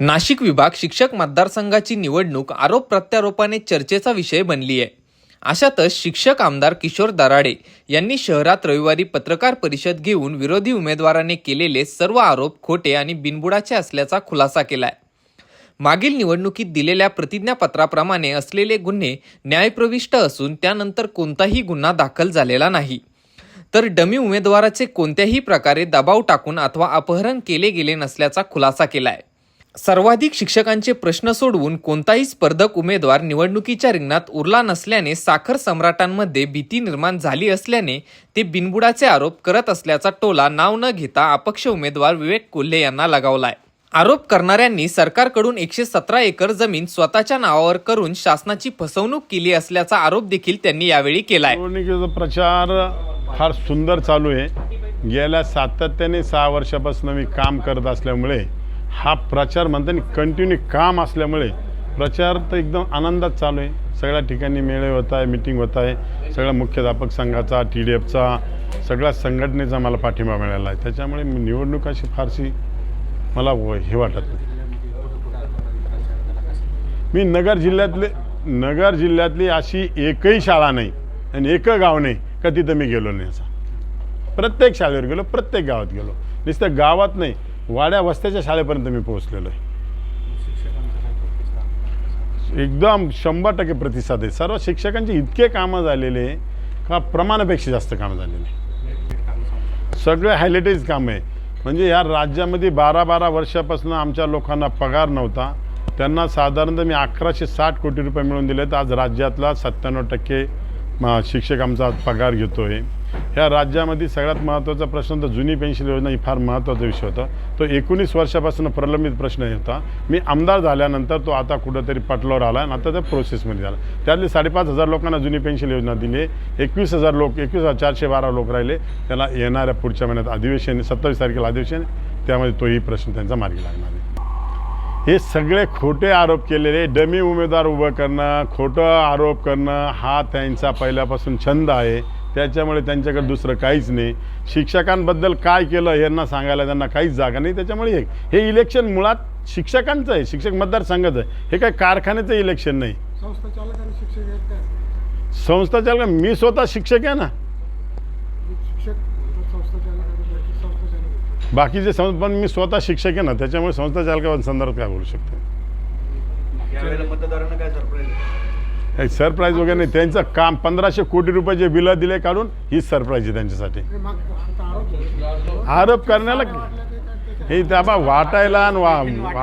नाशिक विभाग शिक्षक मतदारसंघाची निवडणूक आरोप प्रत्यारोपाने चर्चेचा विषय बनली आहे अशातच शिक्षक आमदार किशोर दराडे यांनी शहरात रविवारी पत्रकार परिषद घेऊन विरोधी उमेदवाराने केलेले सर्व आरोप खोटे आणि बिनबुडाचे असल्याचा खुलासा केलाय. मागील निवडणुकीत दिलेल्या प्रतिज्ञापत्राप्रमाणे असलेले गुन्हे न्यायप्रविष्ट असून त्यानंतर कोणताही गुन्हा दाखल झालेला नाही. तर डमी उमेदवाराचे कोणत्याही प्रकारे दबाव टाकून अथवा अपहरण केले गेले नसल्याचा खुलासा केलाय. सर्वाधिक शिक्षकांचे प्रश्न सोडवून कोणताही स्पर्धक उमेदवार निवडणुकीच्या रिंगणात उरला नसल्याने साखर सम्राटांमध्ये भीती निर्माण झाली असल्याने ते बिनबुडाचे आरोप करत असल्याचा टोला नाव न घेता अपक्ष उमेदवार विवेक कोल्हे यांना लगावलाय. आरोप करणाऱ्यांनी सरकारकडून एकशे सतरा एकर जमीन स्वतःच्या नावावर करून शासनाची फसवणूक केली असल्याचा आरोप देखील त्यांनी यावेळी केलाय. निवडणुकीचा प्रचार फार सुंदर चालू आहे. गेल्या सातत्याने सहा वर्षापासून मी काम करत असल्यामुळे हा प्रचार म्हणताना कंटिन्यू काम असल्यामुळे प्रचार तर एकदम आनंदात चालू आहे. सगळ्या ठिकाणी मेळे होत आहे मिटिंग होत आहे. सगळ्या मुख्याध्यापक संघाचा टी डी एफचा सगळ्या संघटनेचा मला पाठिंबा मिळाला आहे. त्याच्यामुळे मी निवडणूक अशी फारशी मला हे वाटत नाही. मी नगर जिल्ह्यातले नगर जिल्ह्यातली अशी एकही शाळा नाही आणि एकं गाव नाही का तिथं मी गेलो नाही असा. प्रत्येक शाळेवर गेलो प्रत्येक गावात गेलो. नुसतं गावात नाही वाड्या वस्त्याच्या शाळेपर्यंत मी पोहोचलेलो आहे. एकदम शंभर टक्के प्रतिसाद आहे. सर्व शिक्षकांचे इतके कामं झालेले आहे का प्रमाणापेक्षा जास्त कामं झालेले आहे. सगळे हायलाइटेज काम आहे. म्हणजे या राज्यामध्ये बारा बारा वर्षापासून आमच्या लोकांना पगार नव्हता. त्यांना साधारणतः मी अकराशे साठ कोटी रुपये मिळवून दिले तर आज राज्यातला सत्त्याण्णव टक्के शिक्षक आमचा पगार घेतो आहे ह्या राज्यामध्ये सगळ्यात महत्त्वाचा प्रश्न तर जुनी पेन्शन योजना ही फार महत्त्वाचा विषय होता. तो एकोणीस वर्षापासून प्रलंबित प्रश्न होता. मी आमदार झाल्यानंतर तो आता कुठंतरी पटलावर आला आणि आता त्या प्रोसेसमध्ये झाला. त्यातले साडेपाच हजार लोकांना जुनी पेन्शन योजना दिली. एकवीस हजार लोक एकवीस हजार चारशे बारा लोक राहिले. त्याला येणाऱ्या पुढच्या महिन्यात अधिवेशन सत्तावीस तारखेला अधिवेशन. आहे. त्यामध्ये तोही प्रश्न त्यांचा मार्गी लागणार आहे. हे सगळे खोटे आरोप केलेले डमी उमेदवार उभं करणं खोटं आरोप करणं हा त्यांचा पहिल्यापासून छंद आहे. त्याच्यामुळे त्यांच्याकडे दुसरं काहीच नाही. शिक्षकांबद्दल काय केलं यांना सांगायला त्यांना काहीच जागा नाही. त्याच्यामुळे हे हे इलेक्शन मुळात शिक्षकांचं आहे. शिक्षक मतदारसंघाचं आहे. हे काय कारखान्याचं इलेक्शन नाही. संस्था चालक आणि शिक्षक आहेत काय? संस्था चालक मी स्वतः शिक्षक आहे ना. बाकीचे संस्था पण मी स्वतः शिक्षक आहे ना. त्याच्यामुळे संस्था चालकांसंदर्भात काय बोलू शकतो? सरप्राईज हे सरप्राईज वगैरे नाही. त्यांचं काम पंधराशे कोटी रुपयाचे बिलं दिले काढून हीच सरप्राईज आहे त्यांच्यासाठी. हे माग आता आरोप करण्याला? हे त्याबा वाटायला आणि वा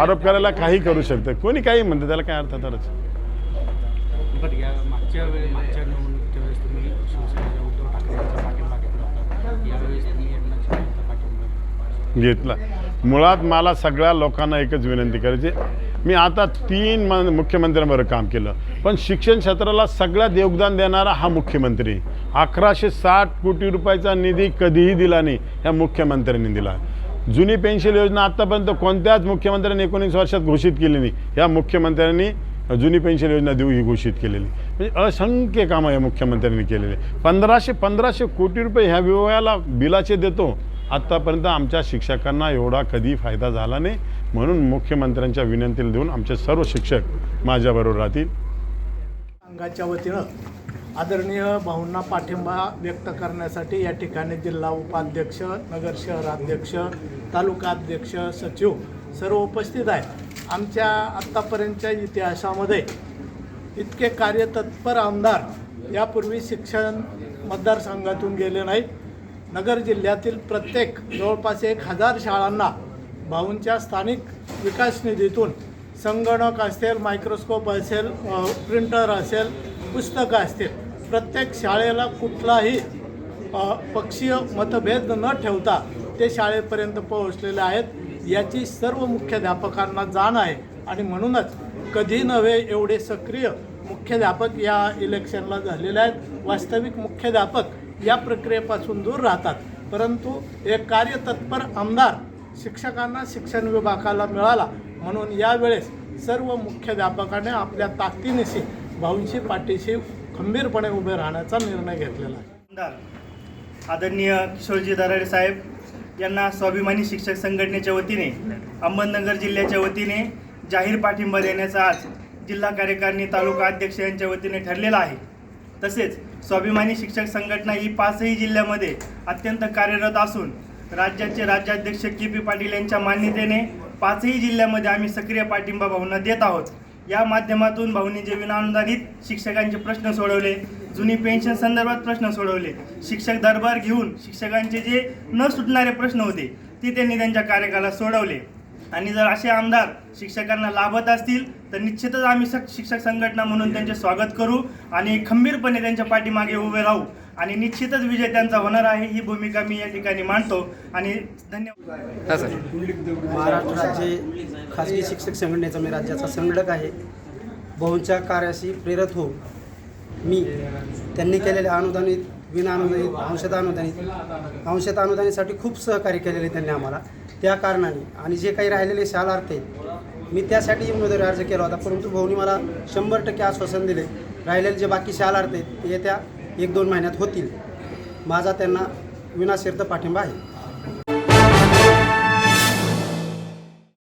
आरोप करायला काही करू शकतं. कोणी काही म्हणतं त्याला काय अर्थ तरच. घेतला मुळात मला सगळ्या लोकांना एकच विनंती करायची मी आता तीन म मुख्यमंत्र्यांबरोबर काम केलं. पण शिक्षण क्षेत्राला सगळ्यात योगदान देणारा हा मुख्यमंत्री. अकराशे साठ कोटी रुपयाचा निधी कधीही दिला नाही ह्या मुख्यमंत्र्यांनी दिला. जुनी पेन्शन योजना आत्तापर्यंत कोणत्याच मुख्यमंत्र्यांनी एकोणीस वर्षात घोषित केली नाही. ह्या मुख्यमंत्र्यांनी जुनी पेन्शन योजना देऊ ही घोषित केलेली. म्हणजे असंख्य कामं या मुख्यमंत्र्यांनी केलेली. पंधराशे पंधराशे कोटी रुपये ह्या विवाहाला बिलाचे देतो. आत्तापर्यंत आमच्या शिक्षकांना एवढा कधी फायदा झाला नाही. म्हणून मुख्यमंत्र्यांच्या विनंतीला देऊन आमचे सर्व शिक्षक माझ्याबरोबर राहतील. संघाच्या वतीनं आदरणीय भाऊंना पाठिंबा व्यक्त करण्यासाठी या ठिकाणी जिल्हा उपाध्यक्ष नगर शहराध्यक्ष तालुकाध्यक्ष सचिव सर्व उपस्थित आहेत. आमच्या आत्तापर्यंतच्या इतिहासामध्ये इतके कार्यतत्पर आमदार यापूर्वी शिक्षण मतदारसंघातून गेले नाहीत. नगर जिल्ह्यातील प्रत्येक जवळपास एक हजार शाळांना भाऊंच्या स्थानिक विकास निधीतून संगणक असेल मायक्रोस्कोप असेल प्रिंटर असेल पुस्तकं असतील. प्रत्येक शाळेला कुठलाही पक्षीय मतभेद न ठेवता ते शाळेपर्यंत पोहोचलेले आहेत. याची सर्व मुख्याध्यापकांना जाण आहे आणि म्हणूनच कधी नव्हे एवढे सक्रिय मुख्याध्यापक या इलेक्शनला झालेले आहेत. वास्तविक मुख्याध्यापक या प्रक्रियेपासून दूर राहतात. परंतु एक कार्यतत्पर आमदार शिक्षकांना शिक्षण विभागाला मिळाला. म्हणून यावेळेस सर्व मुख्याध्यापकाने आपल्या ताकदीनिशी भाऊंशी पाठीशी खंबीरपणे उभे राहण्याचा निर्णय घेतलेला आहे. आमदार आदरणीय किशोरजी दराडे साहेब यांना स्वाभिमानी शिक्षक संघटनेच्या वतीने अहमदनगर जिल्ह्याच्या वतीने जाहीर पाठिंबा देण्याचा आज जिल्हा कार्यकारिणी तालुका अध्यक्ष यांच्या वतीने ठरलेला आहे. तसेच स्वाभिमानी शिक्षक संघटना ही पाचही जिल्ह्यामध्ये अत्यंत कार्यरत असून राज्याचे राज्याध्यक्ष के पी पाटील यांच्या मान्यतेने पाचही जिल्ह्यामध्ये आम्ही सक्रिय पाठिंबा भावना देत आहोत. या माध्यमातून भाऊनीचे विनाअनुदानित शिक्षकांचे प्रश्न सोडवले जुनी पेन्शन संदर्भात प्रश्न सोडवले शिक्षक दरबार घेऊन शिक्षकांचे जे न सुटणारे प्रश्न होते ते त्यांनी त्यांच्या कार्यकाला सोडवले. आणि जर असे आमदार शिक्षकांना लाभत असतील तर निश्चितच आम्ही शिक्षक संघटना म्हणून त्यांचे स्वागत करू आणि खंबीरपणे त्यांच्या पाठीमागे उभे राहू. आणि निश्चितच विजय त्यांचा होणार आहे ही भूमिका मी या ठिकाणी मांडतो. आणि धन्यवाद. हा महाराष्ट्र राज्य खाजगी शिक्षक संघटनेचा मी राज्याचा संघटक आहे. भाऊंच्या कार्याशी प्रेरित होऊन मी त्यांनी केलेल्या अनुदानित विना अनुदानित अंशतः अनुदानित अंशतः अनुदानितसाठी खूप सहकार्य केलेले त्यांनी आम्हाला. त्या कारणाने आणि जे काही राहिलेले शालार्थ आहेत मी त्यासाठी उमेदवारी अर्ज केला होता. परंतु भाऊनी मला शंभर टक्के आश्वासन दिले राहिलेले जे बाकी शालार्थ आहेत ते येत्या एक दोन महिन्यात होतील. माझा त्यांना विनाशिर्त पाठिंबा आहे.